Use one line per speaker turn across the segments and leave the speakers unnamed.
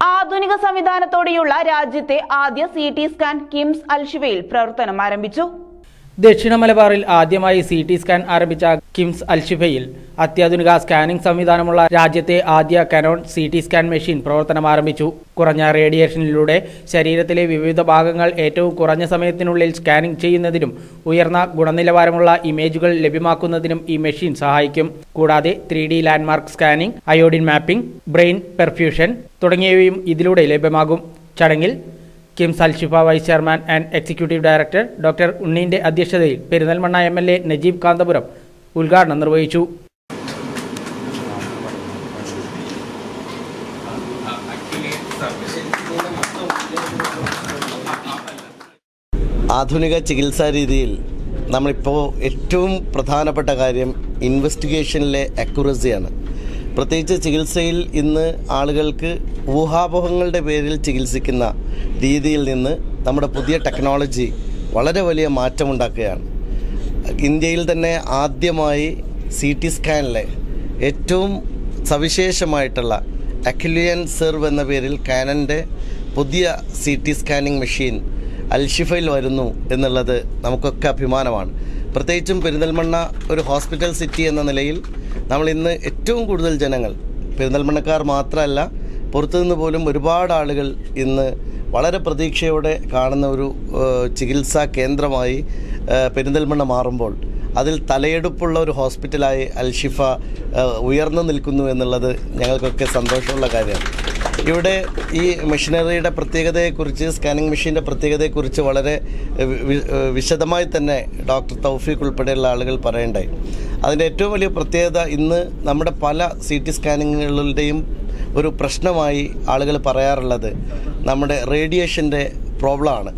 ആധുനിക സംവിധാനത്തോടെയുള്ള രാജ്യത്തെ ആദ്യ സി ടി സ്കാൻ കിംസ് അൽഷിവയിൽ പ്രവർത്തനം ആരംഭിച്ചു.
ദക്ഷിണ മലബാറിൽ ആദ്യമായി സി ടി സ്കാൻ ആരംഭിച്ച കിംസ് അൽഷിഫയിൽ അത്യാധുനിക സ്കാനിംഗ് സംവിധാനമുള്ള രാജ്യത്തെ ആദ്യ Canon C T scan machine പ്രവർത്തനം ആരംഭിച്ചു. കുറഞ്ഞ റേഡിയേഷനിലൂടെ ശരീരത്തിലെ വിവിധ ഭാഗങ്ങൾ ഏറ്റവും കുറഞ്ഞ സമയത്തിനുള്ളിൽ സ്കാനിംഗ് ചെയ്യുന്നതിനും ഉയർന്ന ഗുണനിലവാരമുള്ള ഇമേജുകൾ ലഭ്യമാക്കുന്നതിനും ഈ മെഷീൻ സഹായിക്കും. കൂടാതെ three D landmark scanning iodine mapping brain perfusion തുടങ്ങിയവയും ഇതിലൂടെ ലഭ്യമാകും. ചടങ്ങിൽ KIMS Alshifa vice chairman and executive director doctor ഉണ്ണീന്റെ അധ്യക്ഷതയിൽ Perinthalmanna M L A Najeeb Kanthapuram ഉദ്ഘാടനം നിർവഹിച്ചു.
ആധുനിക ചികിത്സാ രീതിയിൽ നമ്മളിപ്പോൾ ഏറ്റവും പ്രധാനപ്പെട്ട കാര്യം ഇൻവെസ്റ്റിഗേഷനിലെ അക്യുറസിയാണ് പ്രത്യേകിച്ച് ചികിത്സയിൽ ഇന്ന് ആളുകൾക്ക് ഊഹാപോഹങ്ങളുടെ പേരിൽ ചികിത്സിക്കുന്ന രീതിയിൽ നിന്ന് നമ്മുടെ പുതിയ ടെക്നോളജി വളരെ വലിയ മാറ്റമുണ്ടാക്കുകയാണ്. ഇന്ത്യയിൽ തന്നെ ആദ്യമായി സി ടി സ്കാനിലെ ഏറ്റവും സവിശേഷമായിട്ടുള്ള അക്യുലിയൻ സെർവ് എന്ന പേരിൽ കാനന്റെ പുതിയ സി ടി സ്കാനിങ് മെഷീൻ അൽഷിഫയിൽ വരുന്നു എന്നുള്ളത് നമുക്കൊക്കെ അഭിമാനമാണ്. പ്രത്യേകിച്ചും പെരിന്തൽമണ്ണ ഒരു ഹോസ്പിറ്റൽ സിറ്റി എന്ന നിലയിൽ നമ്മൾ ഇന്ന് ഏറ്റവും കൂടുതൽ ജനങ്ങൾ പെരിന്തൽമണ്ണക്കാർ മാത്രമല്ല പുറത്തുനിന്ന് പോലും ഒരുപാട് ആളുകൾ ഇന്ന് വളരെ പ്രതീക്ഷയോടെ കാണുന്ന ഒരു ചികിത്സാ കേന്ദ്രമായി പെരിന്തൽമണ്ണ മാറുമ്പോൾ അതിൽ തലയെടുപ്പുള്ള ഒരു ഹോസ്പിറ്റലായി അൽഷിഫ ഉയർന്നു നിൽക്കുന്നു എന്നുള്ളത് ഞങ്ങൾക്കൊക്കെ സന്തോഷമുള്ള കാര്യമാണ്. ഇവിടെ ഈ മെഷീനറിയുടെ പ്രത്യേകതയെക്കുറിച്ച് സ്കാനിങ് മെഷീന്റെ പ്രത്യേകതയെക്കുറിച്ച് വളരെ വിശദമായി തന്നെ ഡോക്ടർ തൗഫീഖ് ഉൾപ്പെടെയുള്ള ആളുകൾ പറയണ്ടായി. അതിന്റെ ഏറ്റവും വലിയ പ്രത്യേകത ഇന്ന് നമ്മുടെ പല സി ടി സ്കാനിങ്ങുകളുടെയും ഒരു പ്രശ്നമായി ആളുകൾ പറയാറുള്ളത് നമ്മുടെ റേഡിയേഷന്റെ പ്രോബ്ലമാണ്.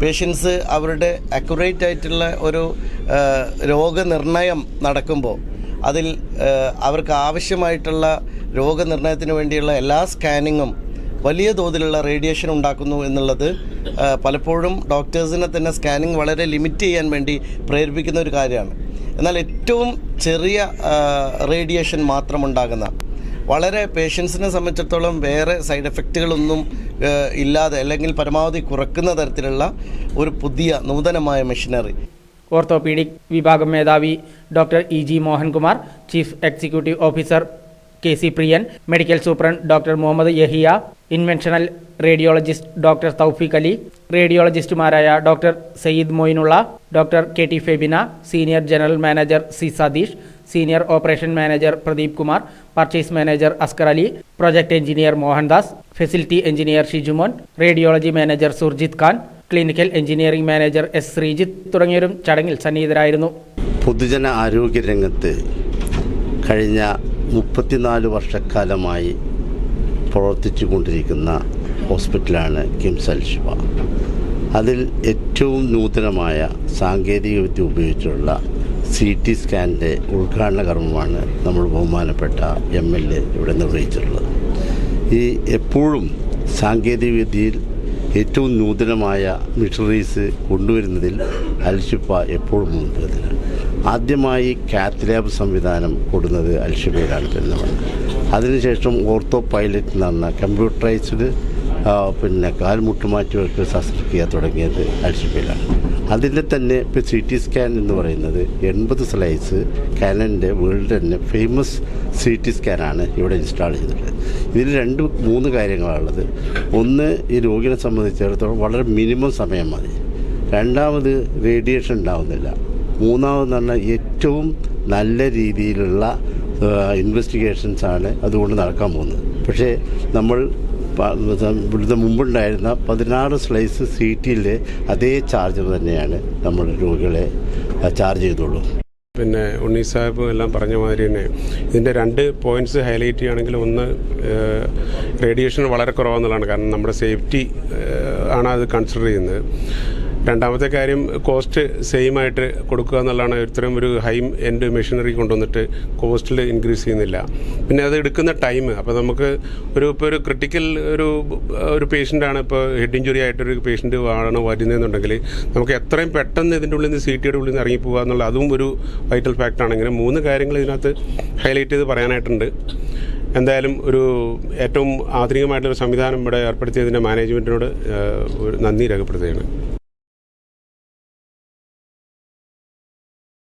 പേഷ്യൻസ് അവരുടെ അക്യുറേറ്റ് ആയിട്ടുള്ള ഒരു രോഗനിർണയം നടക്കുമ്പോൾ അതിൽ അവർക്ക് ആവശ്യമായിട്ടുള്ള രോഗനിർണയത്തിന് വേണ്ടിയുള്ള എല്ലാ സ്കാനിങ്ങും വലിയ തോതിലുള്ള റേഡിയേഷൻ ഉണ്ടാക്കുന്നു എന്നുള്ളത് പലപ്പോഴും ഡോക്ടേഴ്സിനെ തന്നെ സ്കാനിങ് വളരെ ലിമിറ്റ് ചെയ്യാൻ വേണ്ടി പ്രേരിപ്പിക്കുന്ന ഒരു കാര്യമാണ്. എന്നാൽ ഏറ്റവും ചെറിയ റേഡിയേഷൻ മാത്രമുണ്ടാകുന്ന വളരെ പേഷ്യൻസിനെ സംബന്ധിച്ചിടത്തോളം വേറെ സൈഡ് എഫക്റ്റുകളൊന്നും ഇല്ലാതെ അല്ലെങ്കിൽ പരമാവധി കുറക്കുന്ന തരത്തിലുള്ള ഒരു പുതിയ നൂതനമായ മെഷീനറി.
ഓർത്തോപീഡിക് വിഭാഗം മേധാവി doctor E G Mohankumar chief executive officer K C Priyan medical superintendent doctor Muhammad Yahiya interventional radiologist doctor Thoufeeq Ali റേഡിയോളജിസ്റ്റുമാരായ doctor Sayyid Moinulla doctor K T Febina senior general manager C Satheesh senior operation manager Pradeep Kumar purchase manager Askar Ali project engineer Mohandas facility engineer Shijumon radiology manager Surjith Khan clinical engineering manager S Sreejith തുടങ്ങിയവരും ചടങ്ങിൽ സന്നിഹിതരായിരുന്നു.
പൊതുജന ആരോഗ്യ രംഗത്ത് കഴിഞ്ഞ മുപ്പത്തിനാല് വർഷക്കാലമായി പ്രവർത്തിച്ചു കൊണ്ടിരിക്കുന്ന ഹോസ്പിറ്റലാണ് കിംസൽ അൽഷിഫ അതിൽ ഏറ്റവും നൂതനമായ സാങ്കേതികവിദ്യ ഉപയോഗിച്ചുള്ള സി ടി സ്കാനിന്റെ ഉദ്ഘാടന കർമ്മമാണ് നമ്മൾ ബഹുമാനപ്പെട്ട എം എൽ എ ഇവിടെ നിർവഹിച്ചിട്ടുള്ളത്. ഈ എപ്പോഴും സാങ്കേതികവിദ്യയിൽ ഏറ്റവും നൂതനമായ മിഷണറീസ് കൊണ്ടുവരുന്നതിൽ അൽഷിപ്പ എപ്പോഴും മുൻപിലാണ് ആദ്യമായി കാത്ത് ലാബ് സംവിധാനം കൊടുക്കുന്നത് അൽഷിപ്പയിലാണ് പെരുന്നവണ്ണം അതിനുശേഷം ഓർത്തോ പൈലറ്റ് എന്ന് പറഞ്ഞ കമ്പ്യൂട്ടറൈസ്ഡ് ആ, കാൽമുട്ട് കാൽമുട്ടുമാറ്റിവർക്ക് ശസ്ത്രക്രിയ തുടങ്ങിയത് അൽഷിഫയിലാണ് അതിന്റെ തന്നെ ഇപ്പോൾ സി ടി സ്കാൻ എന്ന് പറയുന്നത് എൺപത് സ്ലൈസ് കാനന്റെ വേൾഡ് തന്നെ ഫേമസ് സി ടി സ്കാനാണ് ഇവിടെ ഇൻസ്റ്റാൾ ചെയ്തിട്ടുള്ളത്. ഇതിൽ രണ്ട് മൂന്ന് കാര്യങ്ങളാണുള്ളത്. ഒന്ന് ഈ രോഗിനെ സംബന്ധിച്ചിടത്തോളം വളരെ മിനിമം സമയം മതി. രണ്ടാമത് റേഡിയേഷൻ ഉണ്ടാവുന്നില്ല. മൂന്നാമതെന്ന് പറഞ്ഞാൽ ഏറ്റവും നല്ല രീതിയിലുള്ള ഇൻവെസ്റ്റിഗേഷൻസാണ് അതുകൊണ്ട് നടക്കാൻ പോകുന്നത്. പക്ഷേ നമ്മൾ ഇവിടുത്തെ മുമ്പുണ്ടായിരുന്ന പതിനാറ് സ്ലൈസ് സി ടിയിലെ അതേ ചാർജർ തന്നെയാണ് നമ്മൾ രോഗികളെ ചാർജ് ചെയ്തോളൂ.
പിന്നെ ഉണ്ണി സാഹിബ് എല്ലാം പറഞ്ഞ മാതിരി തന്നെ ഇതിന്റെ രണ്ട് പോയിന്റ്സ് ഹൈലൈറ്റ് ചെയ്യുകയാണെങ്കിൽ ഒന്ന് റേഡിയേഷൻ വളരെ കുറവെന്നുള്ളതാണ്. കാരണം നമ്മുടെ സേഫ്റ്റി ആണ് അത് കൺസിഡർ ചെയ്യുന്നത്. രണ്ടാമത്തെ കാര്യം കോസ്റ്റ് സെയിം ആയിട്ട് കൊടുക്കുക എന്നുള്ളതാണ് ഇത്തരം ഒരു ഹൈ എൻഡ് മെഷീനറി കൊണ്ടുവന്നിട്ട് കോസ്റ്റിൽ ഇൻക്രീസ് ചെയ്യുന്നില്ല. പിന്നെ അത് എടുക്കുന്ന ടൈം അപ്പോൾ നമുക്ക് ഒരു ഇപ്പോൾ ഒരു ക്രിട്ടിക്കൽ ഒരു ഒരു പേഷ്യന്റാണ് ഇപ്പോൾ ഹെഡ് ഇഞ്ചുറി ആയിട്ടൊരു പേഷ്യന്റ് ആണ് വരുന്നതെന്നുണ്ടെങ്കിൽ നമുക്ക് എത്രയും പെട്ടെന്ന് ഇതിന്റെ ഉള്ളിൽ നിന്ന് സി ടിയുടെ ഉള്ളിൽ നിന്ന് ഇറങ്ങി പോകുക എന്നുള്ള അതും ഒരു വൈറ്റൽ ഫാക്ടറാണ് ഇങ്ങനെ മൂന്ന് കാര്യങ്ങൾ ഇതിനകത്ത് ഹൈലൈറ്റ് ചെയ്ത് പറയാനായിട്ടുണ്ട്. എന്തായാലും ഒരു ഏറ്റവും ആധുനികമായിട്ടുള്ള സംവിധാനം ഇവിടെ ഏർപ്പെടുത്തിയതിന്റെ മാനേജ്മെന്റിനോട് നന്ദി രേഖപ്പെടുത്തുകയാണ്.